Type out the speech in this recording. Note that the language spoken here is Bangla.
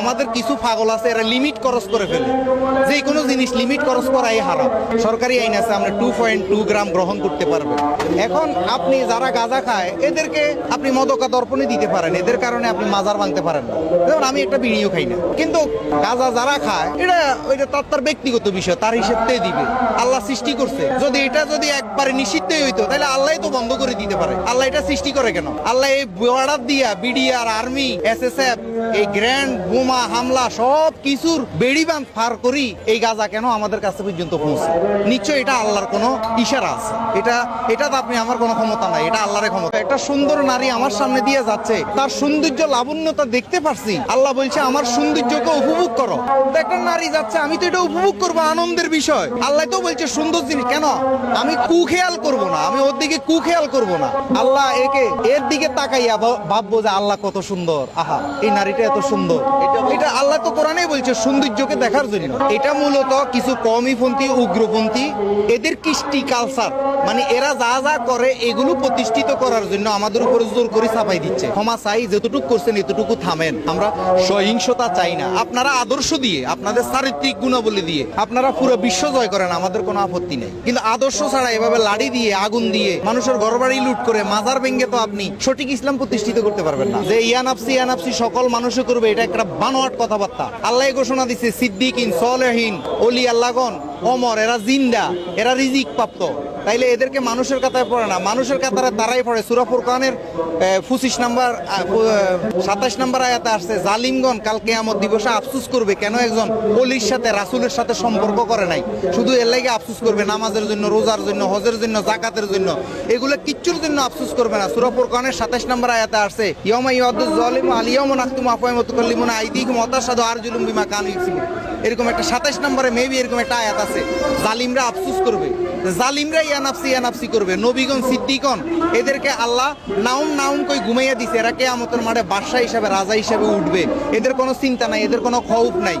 আমাদের কিছু পাগল আছে, এরা লিমিট খরচ করে ফেলে। যে কোনো জিনিস লিমিট খরচ করাই হারাম। সরকারি আইন আছে, আমরা টু পয়েন্ট টু গ্রাম গ্রহণ করতে পারবেন এখন আপনি যারা গাঁজা খায়, এদেরকে আপনি মদকা দর্পণে দিতে পারেন। এদের কারণে আপনি মাজার ভাঙতে পারেন না। যেমন আমি একটা বিড়িও খাই না। কিন্তু গাঁজা যারা খায়, এটা ওইটা তার তার ব্যক্তিগত বিষয়, তার হিসেবতেই দিবে। আল্লাহ সৃষ্টি করছে। যদি এটা যদি একবারে নিষিদ্ধই হইতো, তাহলে আল্লাহ তো বন্ধ করে দিতে পারে। আল্লাহ এটা সৃষ্টি করে কেন? আল্লাহ এই বর্ডার দিয়া বিডিআর আর্মি, এসএসএফ, এই গ্র্যান্ড, বোমা, হামলা, সব কিছুর বেড়ি বাঁধ পার করি এই গাজা কেন আমাদের কাছে পর্যন্ত পৌঁছে? নিশ্চয় এটা আল্লাহর কোনো ইশারা আছে। এটা এটা তো আপনি আমার কোনো ক্ষমতা নাই। এটা আল্লাহর ক্ষমতা। একটা সুন্দর নারী আমার সামনে দিয়ে যাচ্ছে। তার সৌন্দর্য লাবণ্যতা দেখতে পারছি। আল্লাহ বলছে, আমার সৌন্দর্যকে উপভোগ করো। একটা নারী যাচ্ছে, আমি তো এটা উপভোগ করব, আনন্দের বিষয়। আল্লাহ তো বলছে, সুন্দর জিনিস, কেন? আমি কুখেয়াল করব না, আমি ওর দিকে কুখেয়াল করব না। আল্লাহ একে, এর দিকে তাকাইয়া ভাববো যে, আল্লাহ কত সুন্দর। আহা, এই নারীটা এত সুন্দর। এটা আল্লাহ তো কোরআনেই বলছে, সৌন্দর্যকে দেখার জন্য। এটা মূলত কিছু কমিপন্থী, উগ্রপন্থী, এদের কৃষ্টি কালচার মানে এরা যা যা করে, এগুলো প্রতিষ্ঠিত করার জন্য আমাদের উপরে জোর করে চাপাই দিচ্ছে। ক্ষমা চাই যতটুকু করছেন, এতটুকু থামেন। আমরা সহিংসতা চাই না। আপনারা আদর্শ দিয়ে, আপনাদের চারিত্রিক গুণাবলী দিয়ে, আপনারা পুরো বিশ্ব জয় করেন, আমাদের কোনো আপত্তি নেই। কিন্তু আদর্শ ছাড়া এভাবে লাড়ি দিয়ে, আগুন দিয়ে, মানুষের ঘরবাড়ি লুট করে, মাজার ভেঙ্গে তো আপনি সঠিক ইসলাম প্রতিষ্ঠিত করতে পারবেন না। যে ইয়ানাপসি ইয়ানাপসি সকল মানুষে করবে, এটা একটা বানোয়াট কথাবার্তা। আল্লাহ ঘোষণা দিচ্ছে সিদ্দিকিন, সলেহীন, অলি আল্লাগন অমর, এরা জিন্দা, এরা রিজিক প্রাপ্ত তাইলে এদেরকে মানুষের কাতায় পড়ে না। মানুষের কাতারে তারাই পড়ে। সুরাফুর খানের পঁচিশ নাম্বার সাতাশ নাম্বার আয়াতে আসছে, জালিমগণ কাল কেয়ামত দিবসে আফসুস করবে কেন একজন অলির সাথে, রাসুলের সাথে সম্পর্ক করে নাই? শুধু এর লাগে আফসুস করবে নামাজের জন্য, রোজার জন্য, হজের জন্য জাকাতের জন্য। এগুলো কিচ্ছুর জন্য আফসুস করবে না। সুরাফুর খানের সাতাশ নাম্বার আয়াতে আসছে ইয়মা ইয়াদুজ জালিম আলিয়াম নাকতুম আফওয়াইম তুকাল্লিমুন আইদিকুম ওয়াতাশহাদু আরজুলুম বিমা কানু এরকম একটা সাতাশ নম্বরে মেবি এরকম একটা আয়াত আছে। জালিমরা আফসুস করবে। জালিমরা ইয়ানাফসি ইয়ানাফসি করবে। নবীগণ সিদ্দিকন এদেরকে আল্লাহ নাউম নাউন কই ঘুমাইয়া দিছে। এরা কে আমতের মাঠে বাদশাহ হিসাবে, রাজা হিসাবে উঠবে। এদের কোনো চিন্তা নাই, এদের কোনো খৌফ নাই।